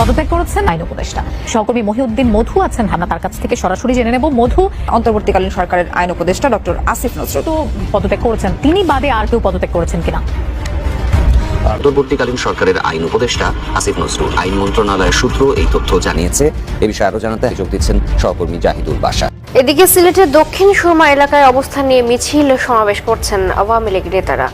পদত্যাগ করেছেন আইন উপদেষ্টা। সহকর্মী মহিউদ্দিন মধু আছেন আমরা তার কাছ থেকে সরাসরি জেনে নেব। মধু অন্তর্বর্তীকালীন সরকারের আইন উপদেষ্টা ডক্টর আসিফ নজরুল। তো পদত্যাগ করেছেন। তিনি বাদে আর কেউ পদত্যাগ করেছেন কিনা? অন্তর্বর্তীকালীন সরকারের আইন উপদেষ্টা আসিফ নজরুল। আইন মন্ত্রণালয়ের সূত্র এই তথ্য জানিয়েছে। এ বিষয়ে আরও জানাতে যোগ দিচ্ছেন সহকর্মী জাহিদুল বাসা এদিকে সিলেটের দক্ষিণ সুরমা এলাকায় অবস্থান নিয়ে মিছিল সমাবেশ করছেন আওয়ামী লীগ নেতারা।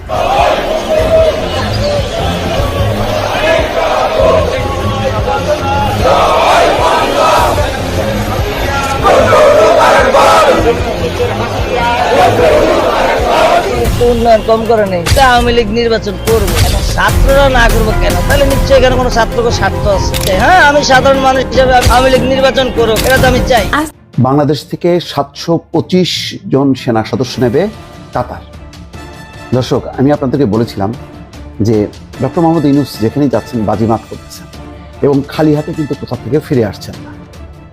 উন্নয়ন কম করে নেই। আওয়ামী লীগ নির্বাচন করব। ছাত্ররা না করব কেন? তাহলে নিশ্চয়ই এখানে কোনো ছাত্রকে স্বার্থ আছে। হ্যাঁ আমি সাধারণ মানুষ হিসেবে আওয়ামী লীগ নির্বাচন করুক, এটা তো আমি চাই। বাংলাদেশ থেকে সাতশো পঁচিশ জন সেনা সদস্য নেবে কাতার। দর্শক, আমি আপনাদেরকে বলেছিলাম যে ডক্টর মোহাম্মদ ইউনুস যেখানেই যাচ্ছেন বাজিমাত করতেছেন। এবং খালি হাতে কিন্তু কোথা থেকে ফিরে আসছেন না।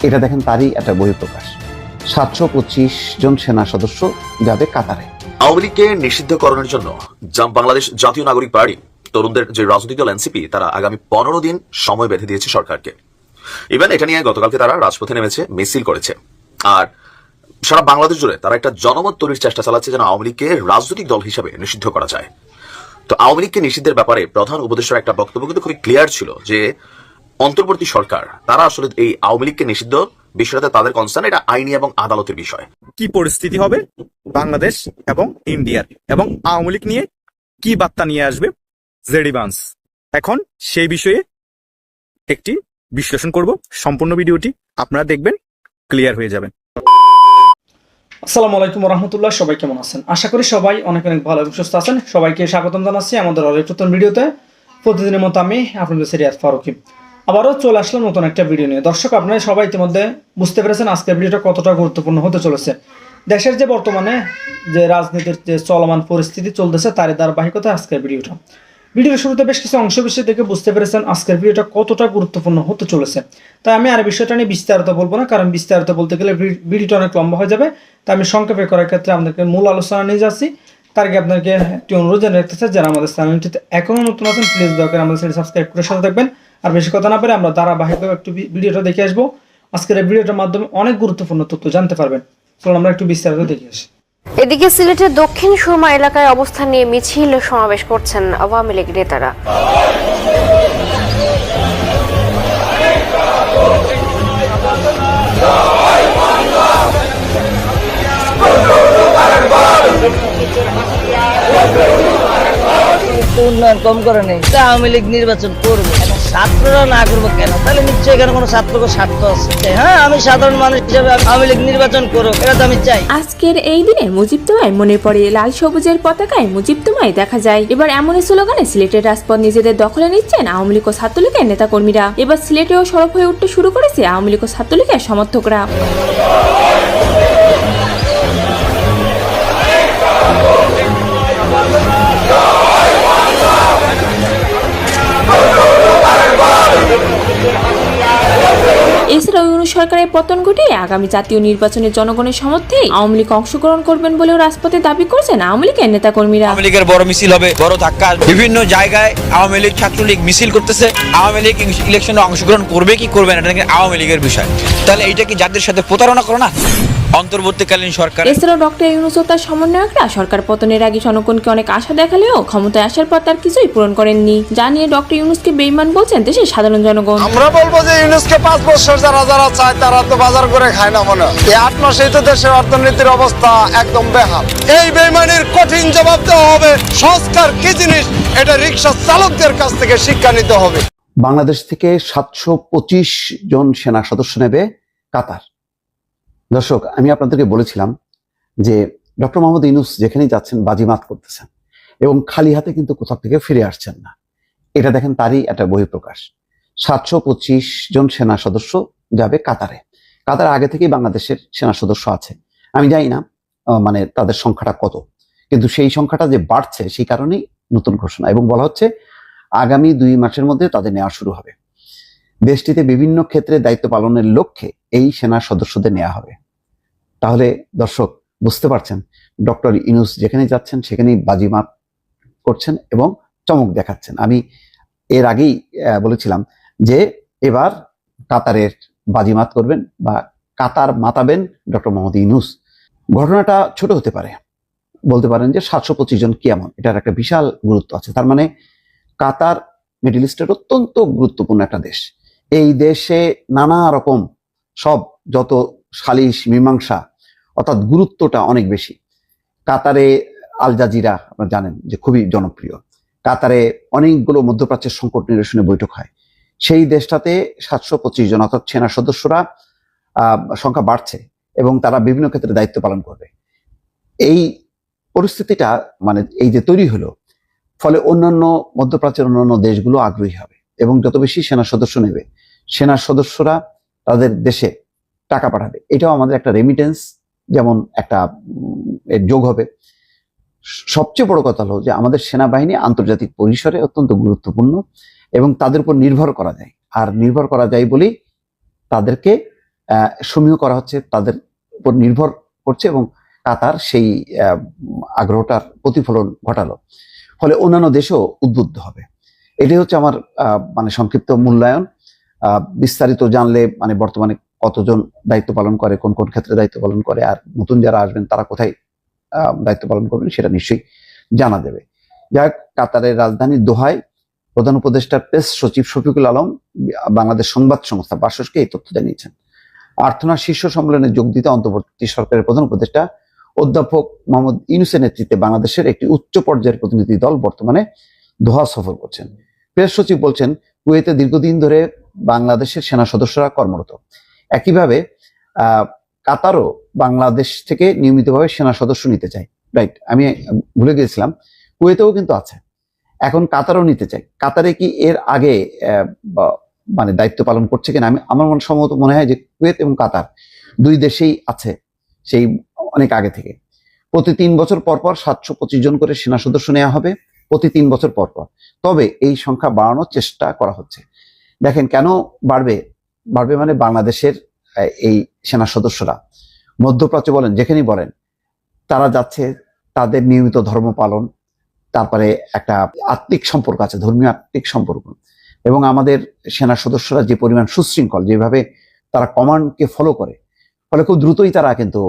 এটা দেখেন তারই একটা বহিঃপ্রকাশ। সাতশো পঁচিশ জন সেনা সদস্য যাবে কাতারে। আওয়ামী লীগকে নিষিদ্ধকরণের জন্য বাংলাদেশ জাতীয় নাগরিক পার্টি, তরুণদের যে রাজনৈতিক দল এনসিপি, তারা আগামী পনেরো দিন সময় বেঁধে দিয়েছে সরকারকে। ইভেন এটা নিয়ে গতকালকে তারা রাজপথে নেমেছে, মিছিল করেছে। আর সারা বাংলাদেশ জুড়ে তারা একটা জনমত তৈরির চেষ্টা চালাচ্ছে যেন আওয়ামী লীগকে রাজনৈতিক দল হিসেবে নিষিদ্ধ করা যায়। তো আওয়ামী লীগকে নিষিদ্ধের ব্যাপারে প্রধান উপদেষ্টার একটা বক্তব্য কিন্তু খুবই ক্লিয়ার ছিল যে অন্তর্বর্তী সরকার তারা আসলে এই আওয়ামী লীগকে নিষিদ্ধ বিষয়টাতে তাদের কনসার্ন এটা আইনি এবং আদালতের বিষয়। কি পরিস্থিতি হবে বাংলাদেশ এবং ইন্ডিয়ার? এবং আওয়ামী লীগ নিয়ে কি বার্তা নিয়ে আসবে জেডি বান্স? এখন সেই বিষয়ে একটি বিশ্লেষণ করব। সম্পূর্ণ ভিডিওটি আপনারা দেখবেন ক্লিয়ার হয়ে যাবেন আসসালামু আলাইকুম রহমতুল্লাহ সবাই কেমন আছেন? আশা করি সবাই অনেক অনেক ভালো এবং সুস্থ আছেন। সবাইকে স্বাগতম জানাচ্ছি আমাদের অনেক নতুন ভিডিওতে। প্রতিদিনের মতো আমি আপনাদের সিরিয়াস ফারুকি। আবারও চলে আসলাম নতুন একটা ভিডিও নিয়ে। দর্শক, আপনারা সবাই ইতিমধ্যে বুঝতে পেরেছেন আজকের ভিডিওটা কতটা গুরুত্বপূর্ণ হতে চলেছে। দেশের যে বর্তমানে যে রাজনীতির যে চলমান পরিস্থিতি চলতেছে, তারই ধারাবাহিকতা আজকের ভিডিওটা ভিডিওর শুরুতে বেশ কিছু অংশ বিষয় থেকে বুঝতে পেরেছেন আজকের ভিডিওটা কতটা গুরুত্বপূর্ণ হতে চলেছে। তাই আমি আর বিষয়টা নিয়ে বিস্তারিত বলব না, কারণ বিস্তারিত বলতে গেলে ভিডিওটা অনেক লম্বা হয়ে যাবে। তাই আমি সংক্ষেপে করার ক্ষেত্রে আপনাদেরকে মূল আলোচনা নিয়ে যাচ্ছি। তার আগে আপনাকে একটি অনুরোধ জানিয়ে রাখতে চাই, যারা আমাদের চ্যানেলটিতে এখনও নতুন আছেন প্লিজ দয়া করে আমাদের চ্যানেল সাবস্ক্রাইব করে সাথে থাকবেন। আর বেশি কথা না পেরে আমরা ধারাবাহিকভাবে একটু ভিডিওটা দেখে আসব। আজকের এই ভিডিওটার মাধ্যমে অনেক গুরুত্বপূর্ণ তথ্য জানতে পারবেন। চলুন আমরা একটু বিস্তারিত দেখে আসি। এদিকে সিলেটের দক্ষিণ সুরমা এলাকায় অবস্থান নিয়ে মিছিল সমাবেশ করছেন আওয়ামী লীগ নেতারা। উন্নয়ন কম করে নেই। তা আওয়ামী লীগ নির্বাচন করব। ছাত্ররা না করব কেন? তাহলে নিশ্চয়ই এখানে কোনো ছাত্রকে স্বার্থ আছে। হ্যাঁ আমি সাধারণ মানুষ হিসেবে আওয়ামী লীগ নির্বাচন করো এটা তো আমি চাই। আজকের এই দিনে মুজিব তোমায় মনে পড়ে, লাল সবুজের পতাকায় মুজিব তোমায় দেখা যায়। এবার এমন স্লোগানে সিলেটের রাজপথ নিজেদের দখলে নিচ্ছেন আওয়ামী লীগ ও ছাত্রলীগের নেতাকর্মীরা। এবার সিলেটেও সরব হয়ে উঠতে শুরু করেছে আওয়ামী লীগ ও ছাত্রলীগের সমর্থকরা। সরকারের পতন ঘটিয়ে আগামী জাতীয় নির্বাচনে জনগণের সমর্থে আওয়ামী লীগ অংশগ্রহণ করবেন বলেও রাজপথে দাবি করছেন আওয়ামী লীগের নেতাকর্মীরা। আওয়ামী লীগের বড় মিছিল হবে বড় ধাক্কা। বিভিন্ন জায়গায় আওয়ামী লীগ ছাত্রলীগ মিছিল করতেছে। আওয়ামী লীগ ইলেকশনে অংশগ্রহণ করবে কি করবে না এটা নাকি আওয়ামী লীগের বিষয়। তাহলে এইটা কি যাদের সাথে প্রতারণা করো না? অন্তর্বর্তীকালীন সরকার। এছাড়াও ডক্টর ইউনুস ও তার সমন্বয়করা সরকার পতনের আগে জনগণকে অনেক আশা দেখালেও ক্ষমতায় আসার পর তার কিছুই পূরণ করেননি। জানিয়ে ডক্টর ইউনুসকে বেইমান বলছেন দেশের সাধারণ জনগণ। আমরা বলব যে ইউনুসকে পাঁচ বছর যারা যারা চায় তারা তো বাজার করে খায় না মনে হয়। এই আট মাসেই তো দেশের অর্থনীতির অবস্থা একদম বেহাল। এই বেইমানির কঠিন জবাব দেওয়া হবে। সংস্কার কি জিনিস? এটা রিক্সা চালকদের কাছ থেকে শিক্ষা নিতে হবে। বাংলাদেশ থেকে সাতশো পঁচিশ জন সেনা সদস্য নেবে কাতার। দর্শক, আমি আপনাদেরকে বলেছিলাম যে ডক্টর মোহাম্মদ ইনুস যেখানেই যাচ্ছেন, বাজিমাত করতেছেন এবং খালি হাতে কিন্তু কোথাও থেকে ফিরে আসছেন না। এটা দেখেন তারই একটা বহিঃপ্রকাশ। সাতশো পঁচিশ জন সেনা সদস্য যাবে কাতারে। কাতার আগে থেকেই বাংলাদেশের সেনা সদস্য আছে। আমি জানি না মানে তাদের সংখ্যাটা কত। কিন্তু সেই সংখ্যাটা যে বাড়ছে, সেই কারণেই নতুন ঘোষণা। এবং বলা হচ্ছে, আগামী দুই মাসের মধ্যে তাদের নেওয়া শুরু হবে। দেশটিতে বিভিন্ন ক্ষেত্রে দায়িত্ব পালনের লক্ষ্যে এই সেনা সদস্যদের নেওয়া হবে। তাহলে দর্শক, বুঝতে পারছেন, ডক্টর ইনুস যেখানে যাচ্ছেন, সেখানেই বাজিমাত করছেন এবং চমক দেখাচ্ছেন। আমি এর আগেই বলেছিলাম যে, এবার কাতারের বাজিমাত করবেন বা কাতার মাতাবেন ডক্টর মোহাম্মদ ইনুস ঘটনাটা ছোট হতে পারে। বলতে পারেন যে সাতশো পঁচিশ জন কেমন এটার একটা বিশাল গুরুত্ব আছে। তার মানে কাতার, মিডল ইস্টের অত্যন্ত গুরুত্বপূর্ণ একটা দেশ। এই দেশে নানা রকম সব যত সালিশ, মীমাংসা, অর্থাৎ গুরুত্বটা অনেক বেশি। কাতারে আল জাজিরা আপনারা জানেন যে খুবই জনপ্রিয়। কাতারে অনেকগুলো মধ্যপ্রাচ্যের সংকট নিরসনে বৈঠক হয়। সেই দেশটাতে সাতশো পঁচিশ জন অর্থাৎ সেনা সদস্যরা সংখ্যা বাড়ছে এবং তারা বিভিন্ন ক্ষেত্রে দায়িত্ব পালন করবে। এই পরিস্থিতিটা মানে এই যে তৈরি হলো, ফলে অন্যান্য মধ্যপ্রাচ্যের অন্যান্য দেশগুলো আগ্রহী হবে এবং যত বেশি সেনা সদস্য নেবে, সেনা সদস্যরা তাদের দেশে টাকা পাঠাবে। এটাও আমাদের একটা রেমিটেন্স যেমন একটা যোগ হবে। সবচেয়ে বড় কথা হলো যে আমাদের সেনাবাহিনী আন্তর্জাতিক পরিসরে অত্যন্ত গুরুত্বপূর্ণ। এবং তাদের উপর নির্ভর করা যায়। আর নির্ভর করা যায় বলেই তাদেরকে সমীহ করা হচ্ছে তাদের উপর নির্ভর করছে এবং কাতার সেই আগ্রহটার প্রতিফলন ঘটালো। ফলে অন্যান্য দেশও উদ্বুদ্ধ হবে। এটাই হচ্ছে আমার মানে সংক্ষিপ্ত মূল্যায়ন। বিস্তারিত জানলে মানে বর্তমানে কতজন দায়িত্ব পালন করে কোন কোন ক্ষেত্রে দায়িত্ব পালন করে আর নতুন যারা আসবেন তারা কোথায় দায়িত্ব পালন করবেন সেটা নিশ্চয়ই জানা যাবে। যাই হোক, কাতারের রাজধানী দোহায় প্রধান উপদেষ্টা প্রেস সচিব শফিকুল আলম বাংলাদেশ সংবাদ সংস্থা বাসসকে এই তথ্য জানিয়েছেন। আর্থনা শীর্ষ সম্মেলনে যোগ দিতে অন্তর্বর্তী সরকারের প্রধান উপদেষ্টা অধ্যাপক মোহাম্মদ ইউনুসের নেতৃত্বে বাংলাদেশের একটি উচ্চ পর্যায়ের প্রতিনিধি দল বর্তমানে দোহা সফর করছেন। প্রেস সচিব বলছেন, কুয়েতে দীর্ঘদিন ধরে বাংলাদেশের সেনা সদস্যরা কর্মরত। একইভাবে কাতারও বাংলাদেশ থেকে নিয়মিতভাবে সেনা সদস্য নিতে চায়। রাইট, আমি ভুলে গিয়েছিলাম। কুয়েতেও কিন্তু আছে। এখন কাতারও নিতে চাই। কাতারে কি এর আগে মানে দায়িত্ব পালন করছে কিনা আমি, আমার মনে সম্ভবত মনে হয় যে কুয়েত এবং কাতার দুই দেশেই আছে সেই অনেক আগে থেকে। প্রতি তিন বছর পর পর সাতশো পঁচিশ জন করে সেনা সদস্য নেওয়া হবে প্রতি তিন বছর পর পর। তবে এই সংখ্যা বাড়ানোর চেষ্টা করা হচ্ছে। দেখেন কেন বাড়বে? বাড়বে মানে বাংলাদেশের এই সেনা সদস্যরা। মধ্যপ্রাচ্য বলেন, যেখানেই বলেন, তারা যাচ্ছে, তাদের নিয়মিত ধর্ম পালন তারপরে একটা আত্মিক সম্পর্ক আছে ধর্মীয় আত্মিক সম্পর্ক। এবং আমাদের সেনা সদস্যরা যে পরিমাণ সুশৃঙ্খল যেভাবে তারা কমান্ডকে ফলো করে ফলে খুব দ্রুতই তারা কিন্তু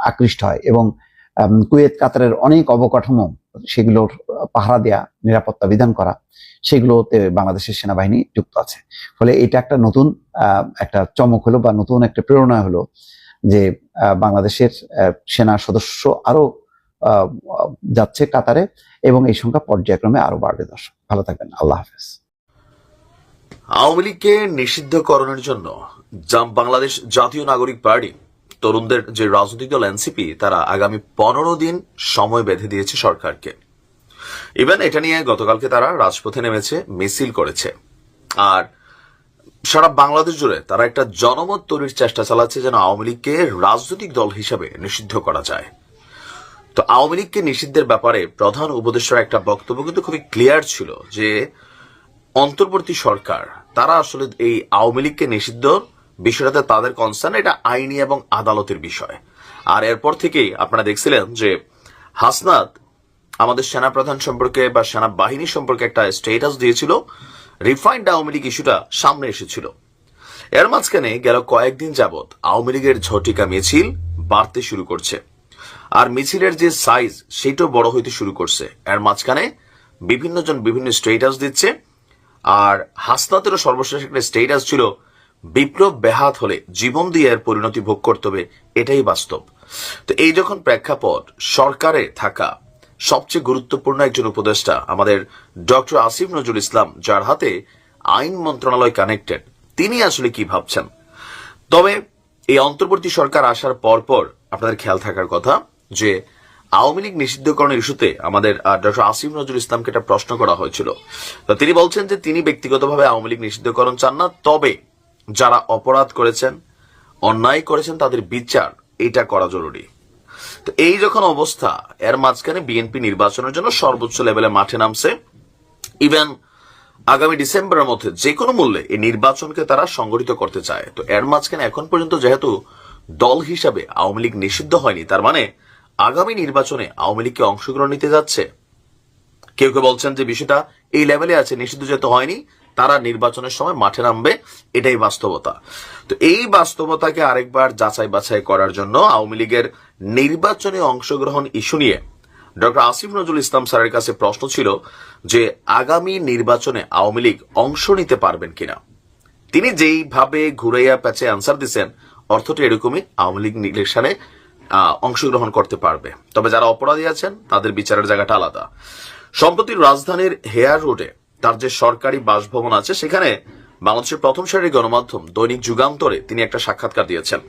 আকৃষ্ট হয়। এবং কুয়েত কাতারের অনেক অবকাঠামো সেগুলোর পাহারা দেয়া নিরাপত্তা বিধান করা সেগুলোতে বাংলাদেশের সেনাবাহিনী যুক্ত আছে। ফলে এটা একটা নতুন একটা চমক হলো বা নতুন একটা প্রেরণা হলো যে বাংলাদেশের সেনা সদস্য আরও আহ, যাচ্ছে কাতারে এবং এই সংখ্যা পর্যায়ক্রমে আরও বাড়বে দর্শক। ভালো থাকবেন। আল্লাহ হাফেজ। আওয়ামী লীগকে নিষিদ্ধকরণের জন্য জাম বাংলাদেশ জাতীয় নাগরিক পার্টি, তরুণদের যে রাজনৈতিক দল এনসিপি, তারা আগামী পনেরো দিন সময় বেঁধে দিয়েছে সরকারকে। ইভেন এটা নিয়ে গতকালকে তারা রাজপথে নেমেছে, মিছিল করেছে। আর সারা বাংলাদেশ জুড়ে তারা একটা জনমত তৈরির চেষ্টা চালাচ্ছে যেন আওয়ামী লীগকে রাজনৈতিক দল হিসেবে নিষিদ্ধ করা যায়। তো আওয়ামী লীগকে নিষিদ্ধের ব্যাপারে প্রধান উপদেষ্টার একটা বক্তব্য কিন্তু খুবই ক্লিয়ার ছিল যে অন্তর্বর্তী সরকার, তারা আসলে এই আওয়ামী লীগকে নিষিদ্ধ বিষয়টাতে তাদের কনসার্ন এটা আইনি এবং আদালতের বিষয়। আর এরপর থেকেই আপনারা দেখছিলেন যে হাসনাত আমাদের সেনাপ্রধান সম্পর্কে বা সেনা বাহিনী সম্পর্কে একটা স্টেটাস দিয়েছিল রিফাইন্ড আওয়ামী লীগ ইস্যুটা সামনে এসেছিল। এর মাঝখানে গেল কয়েকদিন যাবৎ আওয়ামী লীগের ঝটিকা মিছিল বাড়তে শুরু করছে। আর মিছিলের যে সাইজ সেটাও বড় হইতে শুরু করছে। এর মাঝখানে বিভিন্ন জন বিভিন্ন স্টেটাস দিচ্ছে। আর হাসনাতেরও সর্বশেষ একটা স্টেটাস ছিল, বিপ্লব ব্যাহাত হলে জীবন দিয়ে এর পরিণতি ভোগ করতে হবে, এটাই বাস্তব। তো এই যখন প্রেক্ষাপট সরকারে থাকা সবচেয়ে গুরুত্বপূর্ণ একজন উপদেষ্টা আমাদের ডক্টর আসিফ নজরুল ইসলাম, যার হাতে আইন মন্ত্রণালয় কানেক্টেড তিনি আসলে কি ভাবছেন? তবে এই অন্তর্বর্তী সরকার আসার পর পর আপনাদের খেয়াল থাকার কথা যে আওয়ামী লীগ নিষিদ্ধকরণের ইস্যুতে আমাদের ডক্টর আসিম নজরুল ইসলামকে একটা প্রশ্ন করা হয়েছিল। তো তিনি বলছেন যে তিনি ব্যক্তিগতভাবে আওয়ামী লীগ নিষিদ্ধকরণ চান না, তবে যারা অপরাধ করেছেন, অন্যায় করেছেন, তাদের বিচার এটা করা জরুরি। তো এই যখন অবস্থা, এর মাঝখানে বিএনপি নির্বাচনের জন্য সর্বোচ্চ লেভেলে মাঠে নামছে। ইভেন আগামী ডিসেম্বরের মধ্যে যে কোনো মূল্যে এই নির্বাচনকে তারা সংগঠিত করতে চায়। তো এর মাঝখানে এখন পর্যন্ত যেহেতু দল হিসাবে আওয়ামী লীগ নিষিদ্ধ হয়নি, তার মানে আগামী নির্বাচনে আওয়ামী লীগকে অংশগ্রহণ নিতে যাচ্ছে। কেউ কেউ বলছেন যে বিষয়টা এই লেভেলে আছে নিষিদ্ধ যেহেতু হয়নি তারা নির্বাচনের সময় মাঠে নামবে এটাই বাস্তবতা। তো এই বাস্তবতাকে আরেকবার যাচাই বাছাই করার জন্য আওয়ামী লীগের নির্বাচনে অংশগ্রহণ ইস্যু নিয়ে ডক্টর আসিফ নজরুল ইসলাম স্যারের কাছে প্রশ্ন ছিল যে আগামী নির্বাচনে আওয়ামী লীগ অংশ নিতে পারবেন কিনা। তিনি যেইভাবে ঘুরাইয়া প্যাচে আনসার দিচ্ছেন অর্থটা এরকমই আওয়ামী লীগ আহ, অংশগ্রহণ করতে পারবে। তবে যারা অপরাধী আছেন, তাদের বিচারের জায়গাটা আলাদা। সম্প্রতি রাজধানীর হেয়ার রোডে তার যে সরকারি বাসভবন আছে, সেখানে বাংলাদেশের প্রথম সারির গণমাধ্যম দৈনিক যুগান্তরে তিনি একটা সাক্ষাৎকার দিয়েছেন।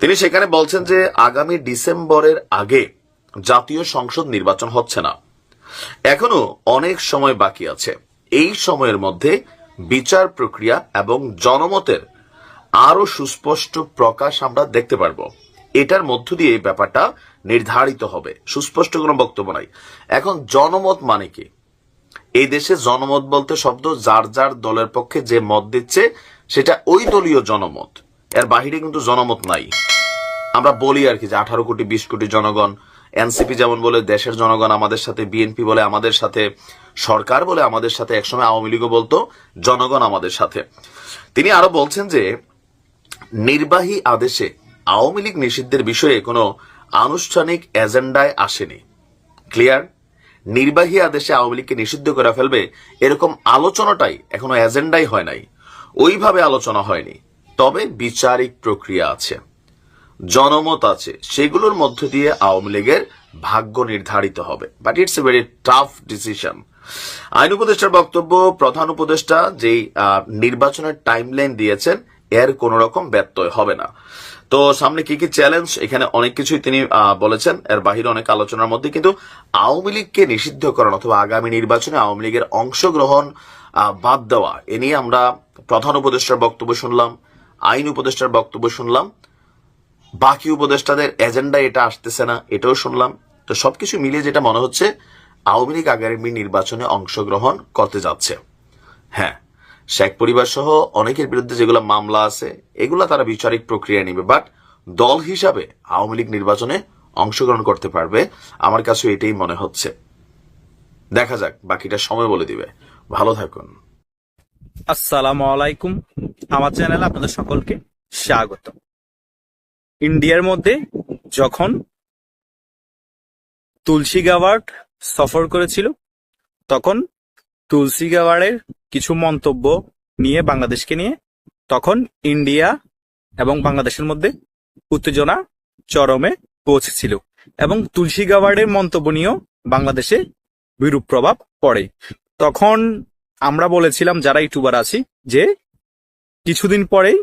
তিনি সেখানে বলছেন যে, আগামী ডিসেম্বরের আগে জাতীয় সংসদ নির্বাচন হচ্ছে না। এখনও অনেক সময় বাকি আছে। এই সময়ের মধ্যে বিচার প্রক্রিয়া এবং জনমতের আরও সুস্পষ্ট প্রকাশ আমরা দেখতে পারব। এটার মধ্য দিয়ে এই ব্যাপারটা নির্ধারিত হবে। সুস্পষ্ট কোনো বক্তব্য নাই। এখন জনমত মানে কি? এই দেশে জনমত বলতে শব্দ, যার যার দলের পক্ষে যে মত দিচ্ছে, সেটা ওই দলীয় জনমত। এর বাহিরে কিন্তু জনমত নাই। আমরা বলি আর কি যে আঠারো কোটি, বিশ কোটি জনগণ, এনসিপি যেমন বলে দেশের জনগণ আমাদের সাথে, বিএনপি বলে আমাদের সাথে, সরকার বলে আমাদের সাথে, একসময় আওয়ামী লীগও বলতো, জনগণ আমাদের সাথে। তিনি আরও বলছেন যে, নির্বাহী আদেশে আওয়ামী লীগ নিষিদ্ধের বিষয়ে কোনো আনুষ্ঠানিক এজেন্ডায় আসেনি। ক্লিয়ার? নির্বাহী আদেশে আওয়ামী লীগকে নিষিদ্ধ করে ফেলবে এরকম আলোচনাটাই এখনও এজেন্ডাই হয় নাই। ওইভাবে আলোচনা হয়নি। তবে বিচারিক প্রক্রিয়া আছে। জনমত আছে। সেগুলোর মধ্য দিয়ে আওয়ামী লীগের ভাগ্য নির্ধারিত হবে। But it's a very tough decision আইন উপদেষ্টার বক্তব্য প্রধান উপদেষ্টা যেই নির্বাচনের টাইমলাইন দিয়েছেন এর কোন রকম ব্যত্যয় হবে না। তো সামনে কি কি চ্যালেঞ্জ এখানে অনেক কিছুই তিনি বলেছেন। এর বাহিরে অনেক আলোচনার মধ্যে কিন্তু আওয়ামী লীগকে নিষিদ্ধ নিষিদ্ধকরণ অথবা আগামী নির্বাচনে আওয়ামী লীগের অংশগ্রহণ বাদ দেওয়া, এ নিয়ে আমরা প্রধান উপদেষ্টার বক্তব্য শুনলাম, আইন উপদেষ্টার বক্তব্য শুনলাম। বাকি উপদেষ্টাদের এজেন্ডা এটা আসতেছে না, এটাও শুনলাম। তো সবকিছু মিলিয়ে যেটা মনে হচ্ছে, আওয়ামী লীগ আগামী নির্বাচনে অংশগ্রহণ করতে যাচ্ছে। হ্যাঁ। শেখ পরিবার সহ অনেকের বিরুদ্ধে যেগুলো মামলা আছে, এগুলা তারা বিচারিক প্রক্রিয়া নেবে। বাট দল হিসাবে আওয়ামী লীগ নির্বাচনে অংশগ্রহণ করতে পারবে, আমার কাছে এটাই মনে হচ্ছে। দেখা যাক, বাকিটা সময় বলে দিবে। ভালো থাকুন। আসসালামু আলাইকুম। আমার চ্যানেলে আপনাদের সকলকে স্বাগত। ইন্ডিয়ার মধ্যে যখন তুলসী গাওয়ার্ড সফর করেছিল, তখন তুলসী গাওয়ার্ডের কিছু মন্তব্য নিয়ে বাংলাদেশকে নিয়ে, তখন ইন্ডিয়া এবং বাংলাদেশের মধ্যে উত্তেজনা চরমে পৌঁছেছিল এবং তুলসী গাওয়ার্ডের মন্তব্য নিয়েও বাংলাদেশে বিরূপ প্রভাব পড়ে। তখন আমরা বলেছিলাম, যারা ইউটিউবার আছি, যে কিছুদিন পরেই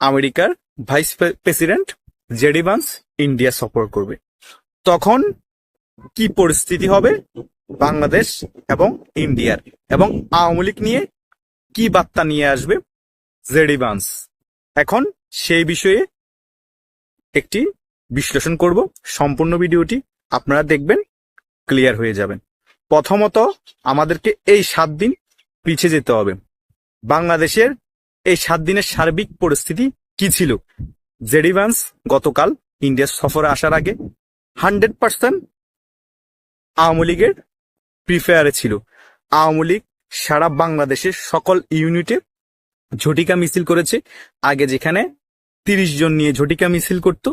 আমেরিকার vice president JD Vance India সফর করবে। তখন কি পরিস্থিতি হবে? বাংলাদেশ এবং ইন্ডিয়ার। এবং আওয়ামী লীগ নিয়ে কি বার্তা নিয়ে আসবে? জেডি ভান্স এখন সেই বিষয়ে একটি বিশ্লেষণ করব। সম্পূর্ণ ভিডিওটি আপনারা দেখবেন, ক্লিয়ার হয়ে যাবেন। প্রথমত আমাদেরকে এই সাত দিন পিছিয়ে যেতে হবে। বাংলাদেশের এই সাত দিনের সার্বিক পরিস্থিতি কি ছিল? জেডিভান্স গতকাল ইন্ডিয়া সফরে আসার আগে হান্ড্রেড পার্সেন্ট আওয়ামী লীগের প্রিফেয়ারে ছিল। আওয়ামী লীগ সারা বাংলাদেশের সকল ইউনিটে ঝটিকা মিছিল করেছে। আগে যেখানে তিরিশ জন নিয়ে ঝটিকা মিছিল করত,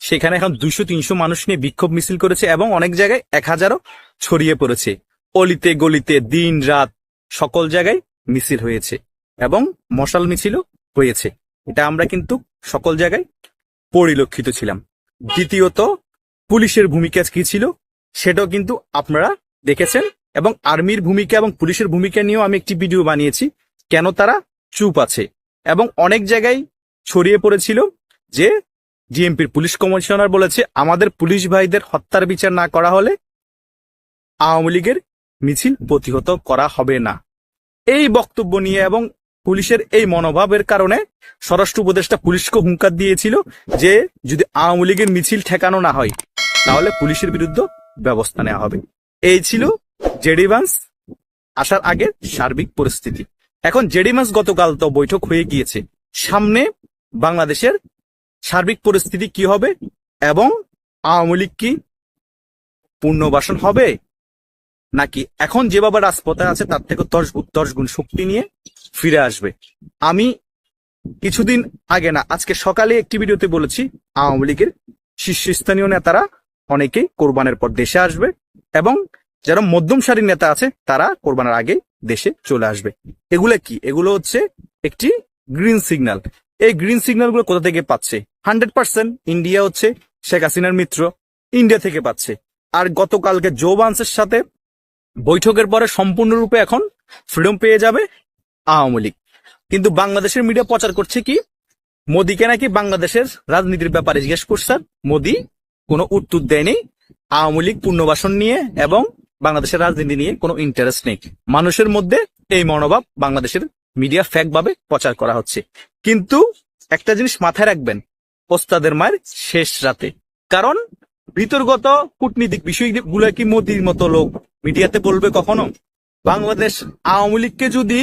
সেখানে এখন দুশো, তিনশো মানুষ নিয়ে বিক্ষোভ মিছিল করেছে এবং অনেক জায়গায় এক হাজারও ছড়িয়ে পড়েছে। অলিতে গলিতে দিন রাত সকল জায়গায় মিছিল হয়েছে এবং মশাল মিছিলও হয়েছে। এটা আমরা কিন্তু সকল জায়গায় পরিলক্ষিত ছিলাম। দ্বিতীয়ত, পুলিশের ভূমিকা কি ছিল, সেটাও কিন্তু আপনারা দেখেছেন। এবং আর্মির ভূমিকা এবং পুলিশের ভূমিকা নিয়েও আমি একটি ভিডিও বানিয়েছি, কেন তারা চুপ আছে। এবং অনেক জায়গায় ছড়িয়ে পড়েছিল যে ডিএমপির পুলিশ কমিশনার বলেছে, আমাদের পুলিশ ভাইদের হত্যার বিচার না করা হলে আওয়ামী লীগের মিছিল প্রতিহত করা হবে না। এই বক্তব্য নিয়ে এবং পুলিশের এই মনোভাবের কারণে স্বরাষ্ট্র উপদেষ্টা পুলিশকে হুঙ্কার দিয়েছিল যে যদি আওয়ামী লীগের মিছিল ঠেকানো না হয়, তাহলে পুলিশের বিরুদ্ধে ব্যবস্থা নেওয়া হবে। এই ছিল জেডিভান্স আসার আগে সার্বিক পরিস্থিতি। এখন জেডিভান্স গতকাল তো বৈঠক হয়ে গিয়েছে। সামনে বাংলাদেশের সার্বিক পরিস্থিতি কি হবে এবং আওয়ামী লীগ কি পুনর্বাসন হবে? নাকি এখন যেভাবে রাজপথে আছে, তার থেকে দশ দশ গুণ শক্তি নিয়ে ফিরে আসবে? আমি কিছুদিন আগে না, আজকে সকালে একটি ভিডিওতে বলেছি, আওয়ামী লীগের শীর্ষস্থানীয় নেতারা অনেকেই কোরবানের পর দেশে আসবে এবং যারা মধ্যম সারির নেতা আছে, তারা কোরবানের আগে দেশে চলে আসবে। এগুলো কি? এগুলো হচ্ছে একটি গ্রিন সিগন্যাল এই গ্রিন সিগন্যালগুলো কোথা থেকে পাচ্ছে? হান্ড্রেড পার্সেন্ট ইন্ডিয়া হচ্ছে শেখ হাসিনার মিত্র। ইন্ডিয়া থেকে পাচ্ছে। আর গতকালকে জো বান্সের সাথে বৈঠকের পরে সম্পূর্ণরূপে এখন ফ্রিডম পেয়ে যাবে আওয়ামী লীগ। কিন্তু বাংলাদেশের মিডিয়া প্রচার করছে কি? মোদীকে নাকি বাংলাদেশের রাজনীতির ব্যাপারে জিজ্ঞেস করছে। মোদী কোনো উত্তর দেয়নি। আওয়ামী লীগ পুনর্বাসন নিয়ে এবং বাংলাদেশের রাজনীতি নিয়ে কোনো ইন্টারেস্ট নেই। মানুষের মধ্যে এই মনোভাব বাংলাদেশের মিডিয়া ফ্যাক ভাবে প্রচার করা হচ্ছে। কিন্তু একটা জিনিস মাথায় রাখবেন, ওস্তাদের মায়ের শেষ রাতে। কারণ ভিতরগত কূটনীতিক বিষয়গুলো কি মোদির মতো লোক? মিডিয়াতে বলবে কখনো? বাংলাদেশ আওয়ামী লীগকে যদি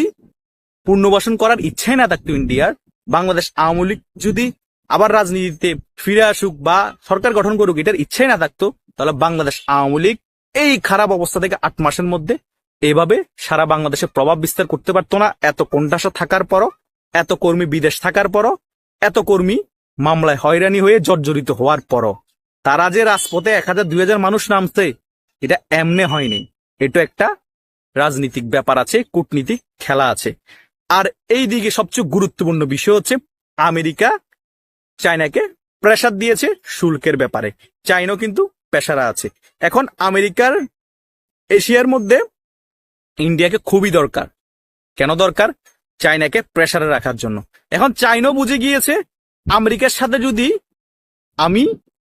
পুনর্বাসন করার ইচ্ছাই না থাকতো ইন্ডিয়ার, বাংলাদেশ আওয়ামী লীগ যদি আবার রাজনীতিতে ফিরে আসুক বা সরকার গঠন করুক, এটার ইচ্ছাই না থাকতো, তাহলে বাংলাদেশ আওয়ামী লীগ এই খারাপ অবস্থা থেকে আট মাসের মধ্যে এভাবে সারা বাংলাদেশে প্রভাব বিস্তার করতে পারতো না। এত কোণঠাসা থাকার পরও, এত কর্মী বিদেশ থাকার পরও, এত কর্মী মামলায় হয়রানি হয়ে জর্জরিত হওয়ার পরও। তারা যে রাজপথে এক হাজার, দুই হাজার মানুষ নামছে, এটা এমনে হয়নি। এটা একটা রাজনীতিক ব্যাপার আছে, কূটনীতিক খেলা আছে। আর এই দিকে সবচেয়ে গুরুত্বপূর্ণ বিষয় হচ্ছে, আমেরিকা চায়নাকে প্রেসার দিয়েছে শুল্কের ব্যাপারে। চাইনাও কিন্তু পেশারা আছে। এখন আমেরিকার এশিয়ার মধ্যে ইন্ডিয়াকে খুবই দরকার। কেন দরকার? চায়নাকে প্রেসারে রাখার জন্য। এখন চাইনাও বুঝে গিয়েছে, আমেরিকার সাথে যদি আমি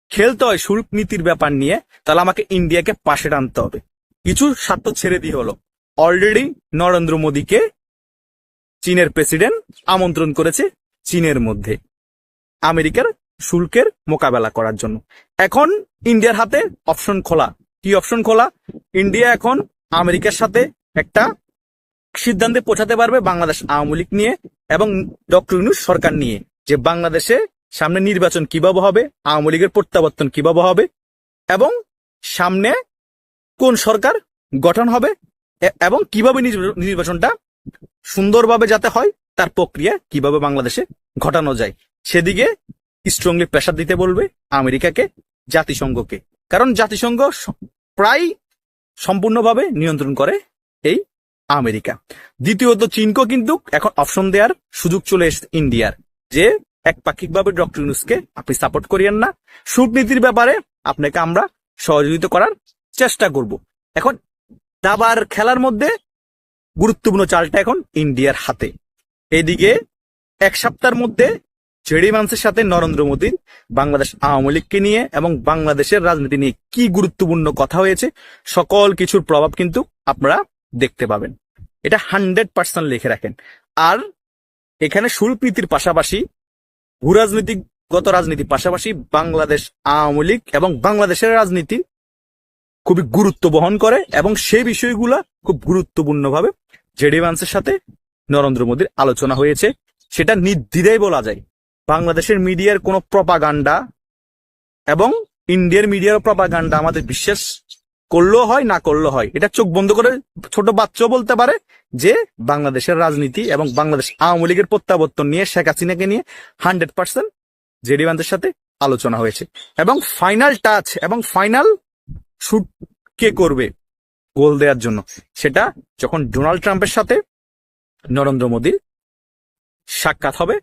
খেলতে হয় শুল্ক নীতির ব্যাপার নিয়ে, তাহলে আমাকে ইন্ডিয়াকে পাশে টানতে হবে। কিছু স্বার্থ ছেড়ে দিয়ে হলো। অলরেডি নরেন্দ্র মোদীকে চীনের প্রেসিডেন্ট আমন্ত্রণ করেছে চীনের মধ্যে। আমেরিকার শুল্কের মোকাবেলা করার জন্য। এখন ইন্ডিয়ার হাতে অপশন খোলা। কি অপশন খোলা? ইন্ডিয়া এখন আমেরিকার সাথে একটা সিদ্ধান্তে পৌঁছাতে পারবে বাংলাদেশ আওয়ামী লীগ নিয়ে এবং ডক্টর ইউনুস সরকার নিয়ে, যে বাংলাদেশে সামনে নির্বাচন কীভাবে হবে, আওয়ামী লীগের প্রত্যাবর্তন কীভাবে হবে এবং সামনে কোন সরকার গঠন হবে এবং কীভাবে নির্বা- নির্বাচনটা সুন্দরভাবে যাতে হয়, তার প্রক্রিয়া কীভাবে বাংলাদেশে ঘটানো যায়। সেদিকে স্ট্রংলি প্রেশার দিতে বলবে আমেরিকাকে, জাতিসংঘকে। কারণ জাতিসংঘ প্রায় সম্পূর্ণভাবে নিয়ন্ত্রণ করে এই আমেরিকা। দ্বিতীয়ত, চীনকেও কিন্তু এখন অপশন দেওয়ার সুযোগ চলে এসেছে ইন্ডিয়ার, যে একপাক্ষিকভাবে ডক্টর ইউনুসকে আপনি সাপোর্ট করিয়েন না। সুটনীতির ব্যাপারে আপনাকে আমরা সহযোগিতা করার চেষ্টা করব। এখন দাবার খেলার মধ্যে গুরুত্বপূর্ণ চালটা এখন ইন্ডিয়ার হাতে। এদিকে এক সপ্তাহের মধ্যে জেডি মানসের সাথে নরেন্দ্র মোদীর বাংলাদেশ আওয়ামী লীগকে নিয়ে এবং বাংলাদেশের রাজনীতি নিয়ে কি গুরুত্বপূর্ণ কথা হয়েছে, সকল কিছুর প্রভাব কিন্তু আপনারা দেখতে পাবেন। এটা হান্ড্রেড পার্সেন্ট লিখে রাখেন। আর এখানে নীতির পাশাপাশি, ভূরাজনীতিগত রাজনীতির পাশাপাশি বাংলাদেশ আওয়ামী লীগ এবং বাংলাদেশের রাজনীতি খুবই গুরুত্ব বহন করে এবং সেই বিষয়গুলা খুব গুরুত্বপূর্ণভাবে জেডি ভান্সের সাথে নরেন্দ্র মোদীর আলোচনা হয়েছে। সেটা নির্দ্বিধায় বলা যায়। বাংলাদেশের মিডিয়ার কোনো প্রপাগান্ডা এবং ইন্ডিয়ার মিডিয়ার প্রপাগান্ডা আমাদের বিশ্বাস করলেও হয়, না করলেও হয়। এটা চোখ বন্ধ করে ছোট বাচ্চাও বলতে পারে যে বাংলাদেশের রাজনীতি এবং বাংলাদেশ আওয়ামী লীগের প্রত্যাবর্তন নিয়ে, শেখ হাসিনাকে নিয়ে হান্ড্রেড পার্সেন্ট জেডি বান্ধের সাথে আলোচনা হয়েছে। এবং ফাইনাল টাচ এবং ফাইনাল শুট কে করবে গোল দেওয়ার জন্য? সেটা যখন ডোনাল্ড ট্রাম্পের সাথে নরেন্দ্র মোদীর সাক্ষাৎ হবে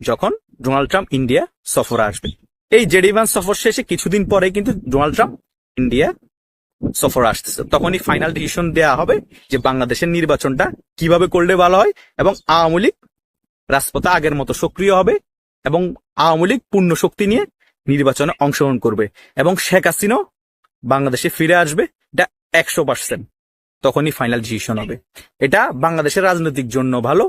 যখন ডোনাল্ড ট্রাম্প ইন্ডিয়া সফরে আসবে। এই জেডিভান সফর শেষে কিছুদিন পরে কিন্তু ডোনাল্ড ট্রাম্প ইন্ডিয়া সফর আসতেছে। তখনই ফাইনাল ডিসিশন দেওয়া হবে যে বাংলাদেশের নির্বাচনটা কীভাবে করলে ভালো হয় এবং আওয়ামী লীগ রাজপথে আগের মতো সক্রিয় হবে এবং আওয়ামী লীগ পূর্ণ শক্তি নিয়ে নির্বাচনে অংশগ্রহণ করবে এবং শেখ হাসিনাও বাংলাদেশে ফিরে আসবে এটা একশো পার্সেন্ট তখনই ফাইনাল ডিসিশন হবে। এটা বাংলাদেশের রাজনৈতিক জন্য ভালো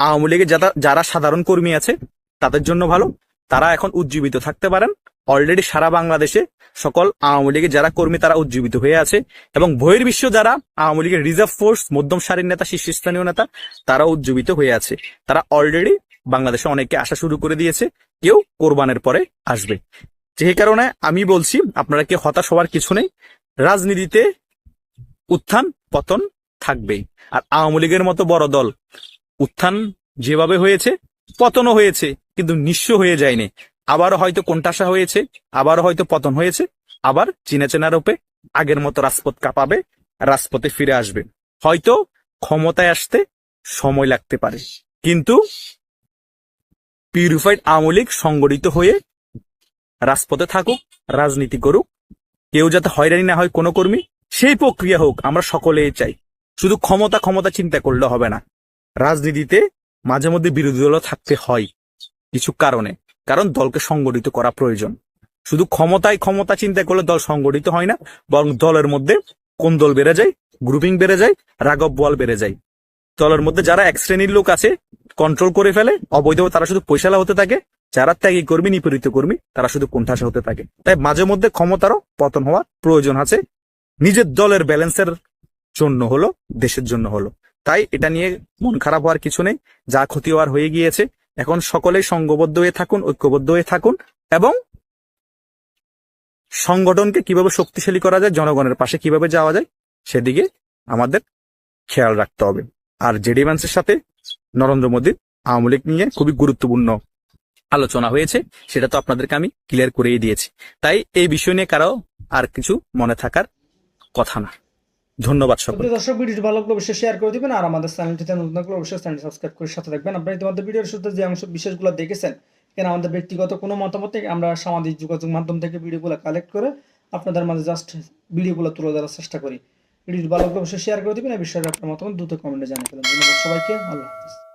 আওয়ামী লীগের যারা যারা সাধারণ কর্মী আছে, তাদের জন্য ভালো। তারা এখন উজ্জীবিত থাকতে পারেন। অলরেডি সারা বাংলাদেশে সকল আওয়ামী লীগের যারা কর্মী, তারা উজ্জীবিত হয়ে আছে। এবং বহির্বিশ্ব যারা আওয়ামী লীগের রিজার্ভ ফোর্স মধ্যম সারির নেতা, শীর্ষস্থানীয় নেতা, তারা উজ্জীবিত হয়ে আছে। তারা অলরেডি বাংলাদেশে অনেকে আসা শুরু করে দিয়েছে। কেউ কোরবানের পরে আসবে। যে কারণে আমি বলছি, আপনারা কি হতাশ হওয়ার কিছু নেই। রাজনীতিতে উত্থান, পতন থাকবেই। আর আওয়ামী লীগের মতো বড় দল উত্থান যেভাবে হয়েছে, পতনও হয়েছে, কিন্তু নিঃস্ব হয়ে যায়নি। আবারও হয়তো কোনটাসা হয়েছে, আবারও হয়তো পতন হয়েছে, আবার চিনা চেনা রূপে আগের মতো রাজপথ কাঁপাবে, রাজপথে ফিরে আসবে। হয়তো ক্ষমতায় আসতে সময় লাগতে পারে, কিন্তু পিউরিফাইড আওয়ামী লীগ সংগঠিত হয়ে রাজপথে থাকুক, রাজনীতি করুক, কেউ যাতে হয়রানি না হয় কোনো কর্মী, সেই প্রক্রিয়া হোক, আমরা সকলেই চাই। শুধু ক্ষমতা ক্ষমতা চিন্তা করলে হবে না। রাজনীতিতে মাঝে মধ্যে বিরোধী দলও থাকতে হয় কিছু কারণে। কারণ দলকে সংগঠিত করা প্রয়োজন। শুধু ক্ষমতায় ক্ষমতা চিন্তা করলে দল সংগঠিত হয় না, বরং দলের মধ্যে কোন দল বেড়ে যায়? গ্রুপিং বেড়ে যায়, রাগব বল বেড়ে যায়। দলের মধ্যে যারা এক শ্রেণির লোক আছে কন্ট্রোল করে ফেলে, অবৈধভাবে তারা শুধু পয়সালা হতে থাকে। যারা ত্যাগী কর্মী, নিপীড়িত কর্মী, তারা শুধু কোণঠাসা হতে থাকে। তাই মাঝে মধ্যে ক্ষমতারও পতন হওয়ার প্রয়োজন আছে। নিজের দলের ব্যালেন্সের জন্য হলো, দেশের জন্য হলো। তাই এটা নিয়ে মন খারাপ হওয়ার কিছু নেই। যা ক্ষতি হওয়ার হয়ে গিয়েছে। এখন সকলেই সংঘবদ্ধ হয়ে থাকুন, ঐক্যবদ্ধ হয়ে থাকুন এবং সংগঠনকে কীভাবে শক্তিশালী করা যায়, জনগণের পাশে কীভাবে যাওয়া যায়, সেদিকে আমাদের খেয়াল রাখতে হবে। আর জেডি ব্যান্সের সাথে নরেন্দ্র মোদীর আওয়ামী লীগ নিয়ে খুবই গুরুত্বপূর্ণ আলোচনা হয়েছে, সেটা তো আপনাদেরকে আমি ক্লিয়ার করেই দিয়েছি। তাই এই বিষয় নিয়ে কারও আর কিছু মনে থাকার কথা না। ধন্যবাদ সকল দর্শক, ভিডিওটি ভালো লাগলে অবশ্যই শেয়ার করে দিবেন আর আমাদের চ্যানেলটিতে নতুন থাকলে অবশ্যই চ্যানেল সাবস্ক্রাইব করে সাথে থাকবেন। আপনারা ইতিমধ্যে ভিডিওর শুরুতে যে অংশ বিশেষগুলো দেখেছেন, কেন আমাদের ব্যক্তিগত কোনো মতামত থেকে আমরা সামাজিক যোগাযোগ মাধ্যম থেকে ভিডিওগুলো কালেক্ট করে আপনাদের মাঝে জাস্ট ভিডিওগুলো তুলে ধরার চেষ্টা করি। ভিডিওটি ভালো লাগলে অবশ্যই শেয়ার করে দিবেন এই বিষয়ে আপনার মতামত দ্রুত কমেন্টে জানিয়ে ফেলেন। ধন্যবাদ সবাইকে, আল্লাহ হাফিজ।